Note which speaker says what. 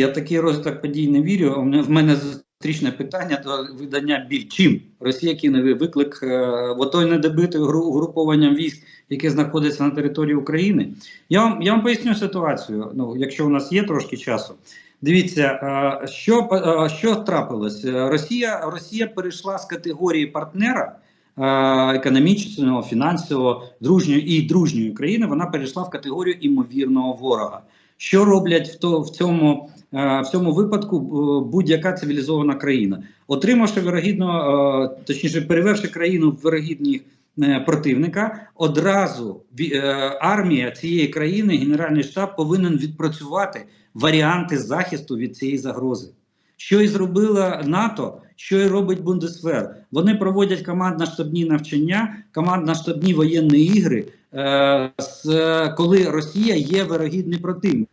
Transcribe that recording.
Speaker 1: Я такий розвиток подій не вірю. В мене зустрічне питання до видання біль. Чим Росія кине виклик е, в отой недобитою гру- угрупованням військ, яке знаходиться на території України. Я вам я вам поясню ситуацію. Ну, якщо у нас є трошки часу. Дивіться, е, що, е, що трапилось? Росія, Росія перейшла з категорії партнера економічного, фінансового, дружньої і дружньої країни. Вона перейшла в категорію імовірного ворога. Що роблять в, то, в, цьому, е, в цьому випадку е, будь-яка цивілізована країна, отримавши вирогідно, е, точніше, переверши країну в вирогідні е, противника, одразу е, армія цієї країни, Генеральний штаб повинен відпрацювати варіанти захисту від цієї загрози. Що і зробила НАТО, що і робить Бундесвер. Вони проводять командно-штабні навчання, командно-штабні воєнні ігри, е, з, коли Росія є вирогідний противник.